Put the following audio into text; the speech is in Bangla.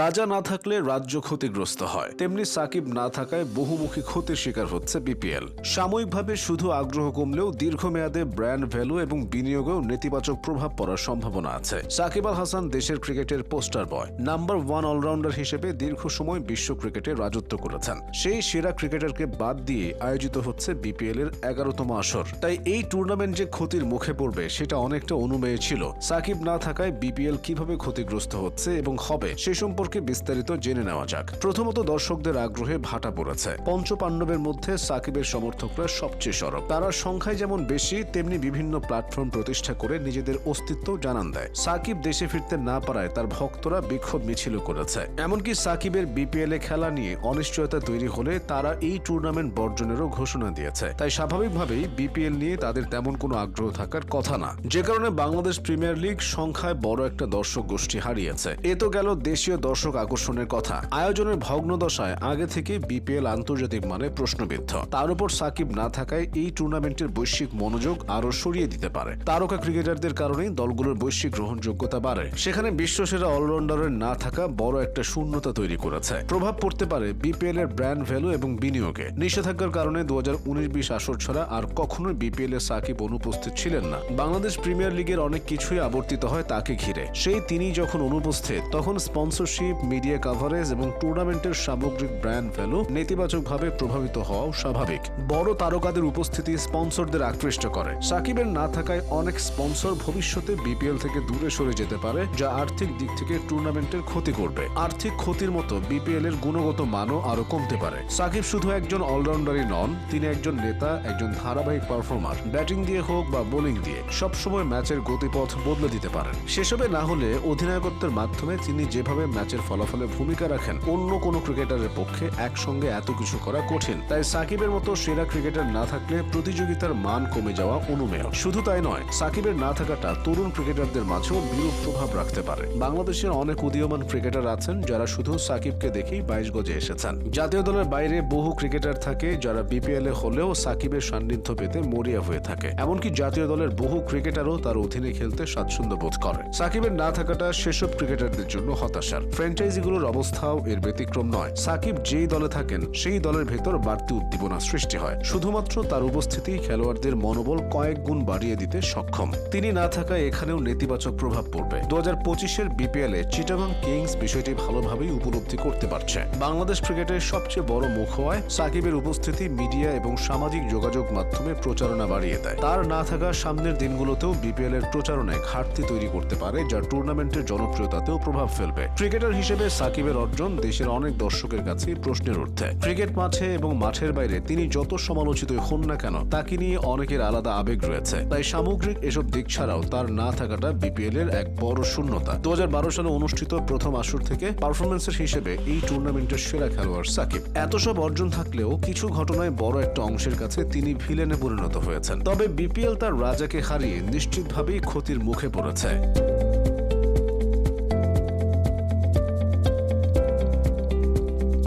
রাজা না থাকলে রাজ্য ক্ষতিগ্রস্ত হয়। তেমনি সাকিব না থাকায় বহুমুখী ক্ষতির শিকার হচ্ছে বিপিএল। সাময়িকভাবে শুধু আগ্রহ কমলেও দীর্ঘমেয়াদে ব্র্যান্ড ভ্যালু এবং বিনিয়োগেও নেতিবাচক প্রভাব পড়ার সম্ভাবনা আছে। সাকিব আল হাসান দেশের ক্রিকেটের poster boy. Number one allrounder হিসেবে দীর্ঘ সময় বিশ্ব ক্রিকেটে রাজত্ব করেছেন। সেই সেরা ক্রিকেটারকে বাদ দিয়ে আয়োজিত হচ্ছে বিপিএল এর এগারোতম আসর। তাই এই টুর্নামেন্ট যে ক্ষতির মুখে পড়বে, সেটা অনেকটা অনুমেয় ছিল। সাকিব না থাকায় বিপিএল কীভাবে ক্ষতিগ্রস্ত হচ্ছে এবং হবে, সে সম্পর্কে বিস্তারিত জেনে নেওয়া যাক। প্রথমত দর্শকদের আগ্রহে ভাটা পড়েছে। পঞ্চ পাণ্ডবের মধ্যে সাকিবের সমর্থকরা সবচেয়ে সরব। তারা সংখ্যায় যেমন বেশি, তেমনি বিভিন্ন প্ল্যাটফর্ম প্রতিষ্ঠা করে নিজেদের অস্তিত্ব জানান দেয়। সাকিব দেশে ফিরতে না পারায় তার ভক্তরা বিক্ষোভ মিছিল করেছে। এমনকি সাকিবের বিপিএল এ খেলা নিয়ে অনিশ্চয়তা তৈরি হলে তারা এই টুর্নামেন্ট বর্জনেরও ঘোষণা দিয়েছে। তাই স্বাভাবিকভাবেই বিপিএল নিয়ে তাদের তেমন কোনো আগ্রহ থাকার কথা না। যে কারণে বাংলাদেশ প্রিমিয়ার লিগ সংখ্যায় বড় একটা দর্শক গোষ্ঠী হারিয়েছে। এ তো গেল দেশীয় দর্শক আকর্ষণের কথা। আয়োজনের ভগ্নদশায় আগে থেকে বিপিএল আন্তর্জাতিক মানে প্রশ্নবিদ্ধ। তার উপর সাকিব না থাকায় এই টুর্নামেন্টের বৈশ্বিক মনোযোগ আরও সরিয়ে দিতে পারে। তারকা ক্রিকেটারদের কারণেই দলগুলোর বৈশ্বিক গ্রহণযোগ্যতা বাড়ে। সেখানে বিশ্বসেরা অলরাউন্ডারের না থাকা বড় একটা শূন্যতা তৈরি করেছে। প্রভাব পড়তে পারে বিপিএল এর ব্র্যান্ড ভ্যালু এবং বিনিয়োগে। নিষেধাজ্ঞার কারণে দু হাজার উনিশ বিশ আসর ছাড়া আর কখনোই বিপিএল এ সাকিব অনুপস্থিত ছিলেন না। বাংলাদেশ প্রিমিয়ার লিগের অনেক কিছুই আবর্তিত হয় তাকে ঘিরে। সেই তিনি যখন অনুপস্থিত, তখন স্পন্সরশিপ মিডিয়া কাভারেজ এবং টুর্নামেন্টের সামগ্রিক ব্র্যান্ড ভ্যালু নেতিবাচকভাবে প্রভাবিত হওয়াও স্বাভাবিক। বড় তারকাদের উপস্থিতি স্পন্সরদের আকৃষ্ট করে। সাকিবের না থাকায় অনেক স্পন্সর ভবিষ্যতে বিপিএল থেকে দূরে সরে যেতে পারে, যা আর্থিক দিক থেকে টুর্নামেন্টের ক্ষতি করবে। আর্থিক ক্ষতির মতো বিপিএল এর গুণগত মানও আরও কমতে পারে। সাকিব শুধু একজন অলরাউন্ডারই নন, তিনি একজন নেতা, একজন ধারাবাহিক পারফর্মার ব্যাটিং দিয়ে হোক বা বোলিং দিয়ে, সবসময় ম্যাচের গতিপথ বদলে দিতে পারেন। সেসবে না হলে অধিনায়কত্বের মাধ্যমে তিনি যেভাবে ম্যাচের ফলাফলে ভূমিকা রাখেন অন্য কোনো ক্রিকেটারের পক্ষে একসঙ্গে এত কিছু করা কঠিন। তাই সাকিবের মতো সেরা ক্রিকেটার না থাকলে প্রতিযোগিতার মান কমে যাওয়া অনুমেয়। শুধু তাই নয়, সাকিবের না থাকাটা তরুণ ক্রিকেটারদের মাঝেও বিরূপ প্রভাব রাখতে পারে। বাংলাদেশের অনেক উদীয়মান ক্রিকেটার আছেন যারা শুধু সাকিবকে দেখেই বাইশ গজে এসেছেন। জাতীয় দলের বাইরে বহু ক্রিকেটার থাকে যারা বিপিএল এ হলেও সাকিবের সান্নিধ্য পেতে মরিয়া হয়ে থাকে। এমনকি জাতীয় দলের বহু ক্রিকেটারও তার অধীনে খেলতে স্বাচ্ছন্দ্য বোধ করে। সাকিবের না থাকাটা সেসব ক্রিকেটারদের জন্য হতাশার। ফ্র্যাঞ্চাইজিগুলোর অবস্থাও এর ব্যতিক্রম নয়। সাকিব যেই দলে থাকেন, সেই দলের ভেতর বাড়তি উদ্দীপনা সৃষ্টি হয়। শুধুমাত্র তার উপস্থিতি খেলোয়াড়দের মনোবল কয়েক গুণ বাড়িয়ে দিতে সক্ষম। তিনি না থাকায় এখানেও নেতিবাচক প্রভাব পড়বে। দু হাজার পঁচিশের বিপিএল চিটাগং কিংস বিষয়টি ভালোভাবেই উপলব্ধি করতে পারছে। বাংলাদেশ ক্রিকেটের সবচেয়ে বড় মুখ হওয়ায় সাকিবের উপস্থিতি মিডিয়া এবং সামাজিক যোগাযোগ মাধ্যমে প্রচারণা বাড়িয়ে দেয়। তার না থাকা সামনের দিনগুলোতেও বিপিএল এর প্রচারণায় ঘাটতি তৈরি করতে পারে, যা টুর্নামেন্টের জনপ্রিয়তাতেও প্রভাব ফেলবে। ক্রিকেটার হিসেবে সাকিবের অর্জন দেশের অনেক দর্শকের কাছে প্রশ্নের ঊর্ধ্বে। ক্রিকেট মাঠে এবং মাঠের বাইরে তিনি যত সমালোচিত হন না কেন, তাকে নিয়ে অনেকের আলাদা আবেগ রয়েছে। তাই সামগ্রিক এসব দিক ছাড়াও তার না থাকাটা বিপিএল এর এক বড় শূন্যতা। দু হাজার বারো সালে অনুষ্ঠিত প্রথম আসর থেকে পারফরমেন্সের হিসেবে এই টুর্নামেন্টের সেরা খেলোয়াড় সাকিব। এত সব অর্জন থাকলেও কিছু ঘটনায় বড় একটা অংশের কাছে তিনি ভিলেনে পরিণত হয়েছেন। তবে বিপিএল তার রাজাকে হারিয়ে নিশ্চিতভাবেই ক্ষতির মুখে পড়েছে।